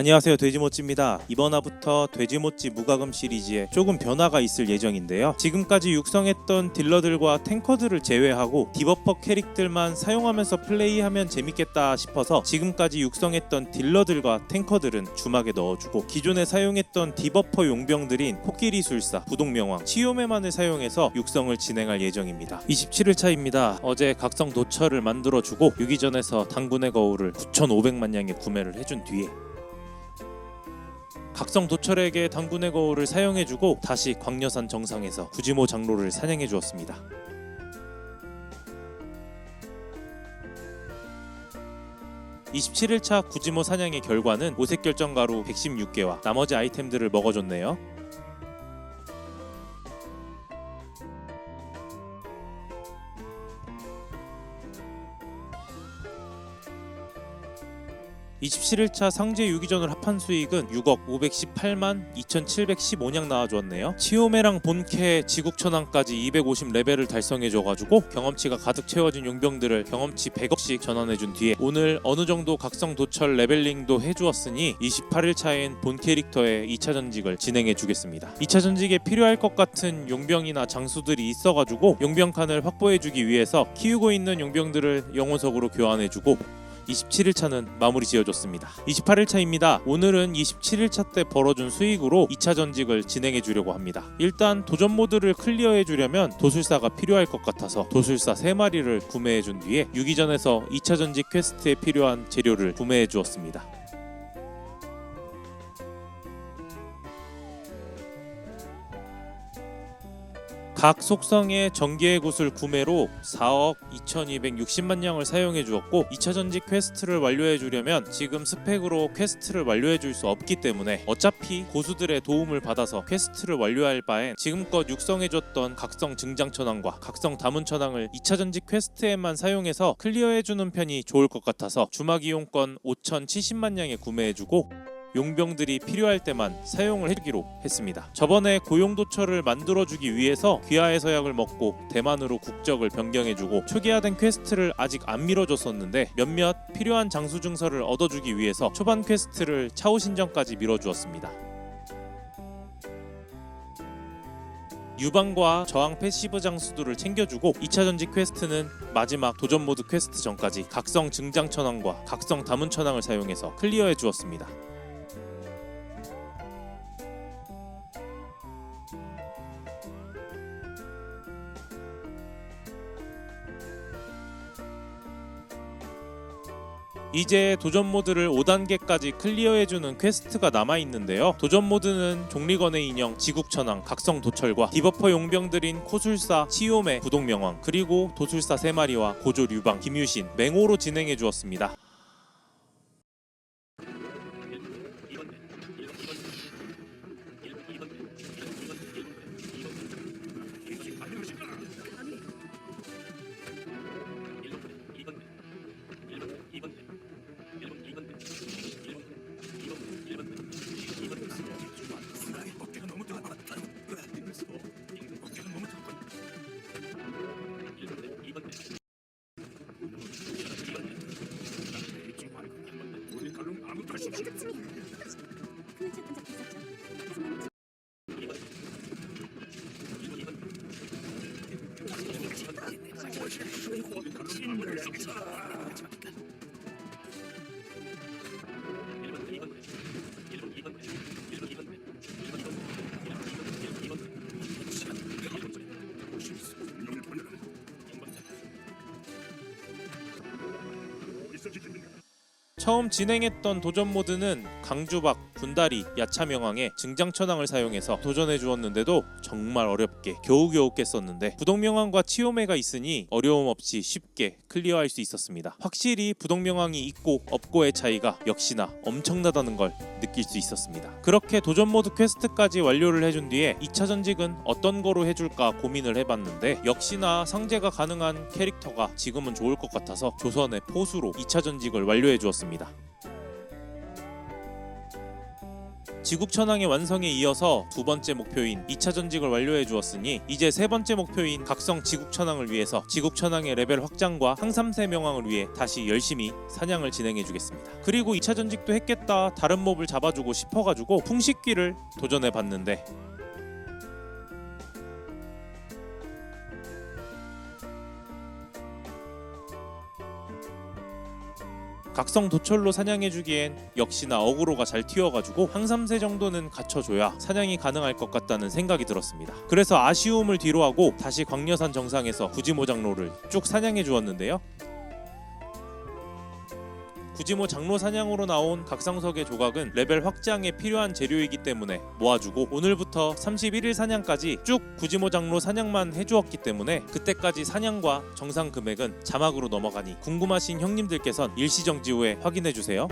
안녕하세요. 돼지모찌입니다. 이번 화부터 돼지모찌 무과금 시리즈에 조금 변화가 있을 예정인데요. 지금까지 육성했던 딜러들과 탱커들을 제외하고 디버퍼 캐릭들만 사용하면서 플레이하면 재밌겠다 싶어서 지금까지 육성했던 딜러들과 탱커들은 주막에 넣어주고 기존에 사용했던 디버퍼 용병들인 코끼리 술사, 부동명왕, 치요메만을 사용해서 육성을 진행할 예정입니다. 27일차입니다. 어제 각성 도처를 만들어주고 유기전에서 당군의 거울을 9,500만 양에 구매를 해준 뒤에 각성 도철에게 당군의 거울을 사용해주고 다시 광려산 정상에서 구지모 장로를 사냥해 주었습니다. (27일차) 구지모 사냥의 결과는 오색 결정가루 116개와 나머지 아이템들을 먹어줬네요. (27일차) 상제 유기전을 합한 수익은 (6억 518만 2,715냥) 나와주었네요. 치오메랑 본캐 지국천왕까지 (250) 레벨을 달성해줘가지고 경험치가 가득 채워진 용병들을 경험치 (100억씩) 전환해준 뒤에 오늘 어느 정도 각성 도철 레벨링도 해주었으니 (28일차엔) 본 캐릭터의 (2차) 전직을 진행해주겠습니다. (2차) 전직에 필요할 것 같은 용병이나 장수들이 있어가지고 용병 칸을 확보해주기 위해서 키우고 있는 용병들을 영혼석으로 교환해주고 27일 차는 마무리 지어줬습니다. 28일 차입니다. 오늘은 27일 차 때 벌어준 수익으로 2차 전직을 진행해 주려고 합니다. 일단 도전 모드를 클리어해 주려면 도술사가 필요할 것 같아서 도술사 3마리를 구매해 준 뒤에 유기전에서 2차 전직 퀘스트에 필요한 재료를 구매해 주었습니다. 각 속성의 전기의 구슬 구매로 4억 2260만 양을 사용해 주었고 2차 전직 퀘스트를 완료해 주려면 지금 스펙으로 퀘스트를 완료해 줄 수 없기 때문에 어차피 고수들의 도움을 받아서 퀘스트를 완료할 바엔 지금껏 육성해 줬던 각성 증장 천왕과 각성 다문 천왕을 2차 전직 퀘스트에만 사용해서 클리어해 주는 편이 좋을 것 같아서 주막 이용권 5,070만 양에 구매해 주고 용병들이 필요할 때만 사용을 해주기로 했습니다. 저번에 고용도처를 만들어주기 위해서 귀하의 서약을 먹고 대만으로 국적을 변경해주고 초기화된 퀘스트를 아직 안 밀어줬었는데 몇몇 필요한 장수 증서를 얻어주기 위해서 초반 퀘스트를 차후 신전까지 밀어주었습니다. 유방과 저항 패시브 장수들을 챙겨주고 2차 전직 퀘스트는 마지막 도전 모드 퀘스트 전까지 각성 증장 천왕과 각성 다문 천왕을 사용해서 클리어해 주었습니다. 이제 도전 모드를 5단계까지 클리어해주는 퀘스트가 남아있는데요. 도전 모드는 종리건의 인형, 지국천왕, 각성 도철과 디버퍼 용병들인 코술사, 치요메, 부동명왕 그리고 도술사 3마리와 고조 류방, 김유신, 맹호로 진행해 주었습니다 처음 진행했던 도전 모드는 강주박, 군다리, 야차명왕의 증장천왕을 사용해서 도전해 주었는데도 정말 어렵게 겨우겨우 깼었는데 부동명왕과 치오메가 있으니 어려움 없이 쉽게 클리어할 수 있었습니다. 확실히 부동명왕이 있고 없고의 차이가 역시나 엄청나다는 걸 느낄 수 있었습니다. 그렇게 도전 모드 퀘스트까지 완료를 해준 뒤에 2차 전직은 어떤 거로 해줄까 고민을 해봤는데 역시나 상제가 가능한 캐릭터가 지금은 좋을 것 같아서 조선의 포수로 2차 전직을 완료해 주었습니다. 지국 천왕의 완성에 이어서 두 번째 목표인 2차 전직을 완료해 주었으니 이제 세 번째 목표인 각성 지국 천왕을 위해서 지국 천왕의 레벨 확장과 항삼세 명왕을 위해 다시 열심히 사냥을 진행해 주겠습니다. 그리고 2차 전직도 했겠다 다른 몹을 잡아주고 싶어가지고 풍식귀를 도전해 봤는데 각성 도철로 사냥해주기엔 역시나 어그로가 잘 튀어가지고 항삼세 정도는 갖춰줘야 사냥이 가능할 것 같다는 생각이 들었습니다. 그래서 아쉬움을 뒤로하고 다시 광려산 정상에서 구지모 장로를 쭉 사냥해 주었는데요. 구지모 장로 사냥으로 나온 각상석의 조각은 레벨 확장에 필요한 재료이기 때문에 모아주고 오늘부터 31일 사냥까지 쭉 구지모 장로 사냥만 해주었기 때문에 그때까지 사냥과 정상 금액은 자막으로 넘어가니 궁금하신 형님들께선 일시정지 후에 확인해 주세요.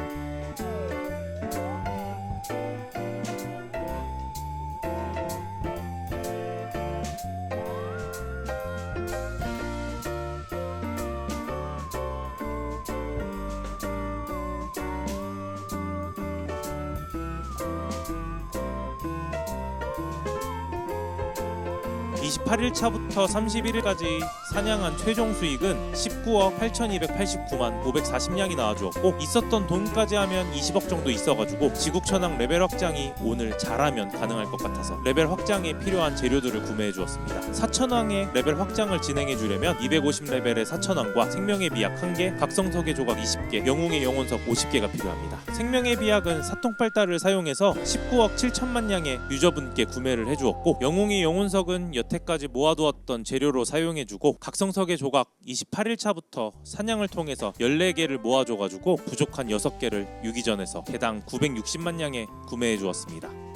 (28일) 차부터 (31일까지) 사냥한 최종 수익은 (19억 8,289만 540냥이 나와주었고 있었던 돈까지 하면 (20억) 정도 있어가지고 지국천왕 레벨 확장이 오늘 잘하면 가능할 것 같아서 레벨 확장에 필요한 재료들을 구매해 주었습니다. 사천왕의 레벨 확장을 진행해 주려면 250레벨의 사천왕과 생명의 비약 1개 각성석의 조각 20개 영웅의 영혼석 50개가 필요합니다. 생명의 비약은 사통팔달을 사용해서 19억 7천만 냥의 유저분께 구매를 해주었고 영웅의 영혼석은 여태 까지 모아두었던 재료로 사용해주고 각성석의 조각 28일 차부터 사냥을 통해서 14개를 모아줘가지고 부족한 6개를 유기전에서 개당 960만 냥에 구매해주었습니다.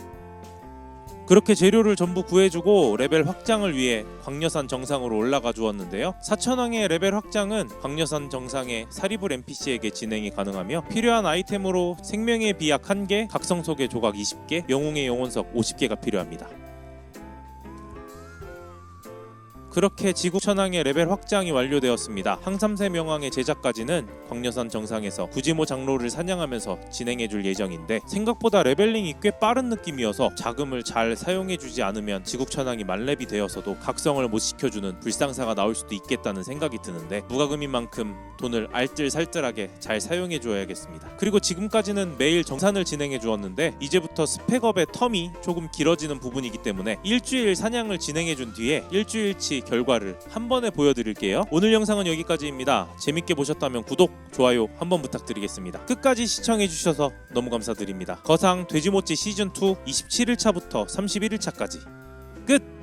그렇게 재료를 전부 구해주고 레벨 확장을 위해 광려산 정상으로 올라가 주었는데요. 사천왕의 레벨 확장은 광려산 정상의 사리불 NPC에게 진행이 가능하며 필요한 아이템으로 생명의 비약 1개, 각성 속의 조각 20개, 영웅의 영혼석 50개가 필요합니다. 그렇게 지구 천왕의 레벨 확장이 완료되었습니다. 항삼세 명왕의 제작까지는 광려산 정상에서 구지모 장로를 사냥하면서 진행해줄 예정인데 생각보다 레벨링이 꽤 빠른 느낌이어서 자금을 잘 사용해주지 않으면 지국 천왕이 만렙이 되어서도 각성을 못 시켜주는 불상사가 나올 수도 있겠다는 생각이 드는데 무과금인 만큼 돈을 알뜰살뜰하게 잘 사용해줘야겠습니다. 그리고 지금까지는 매일 정산을 진행해주었는데 이제부터 스펙업의 텀이 조금 길어지는 부분이기 때문에 일주일 사냥을 진행해준 뒤에 일주일치 결과를 한 번에 보여드릴게요. 오늘 영상은 여기까지입니다. 재밌게 보셨다면 구독, 좋아요 한번 부탁드리겠습니다. 끝까지 시청해주셔서 너무 감사드립니다. 거상 돼지모찌 시즌2 27일차부터 31일차까지 끝!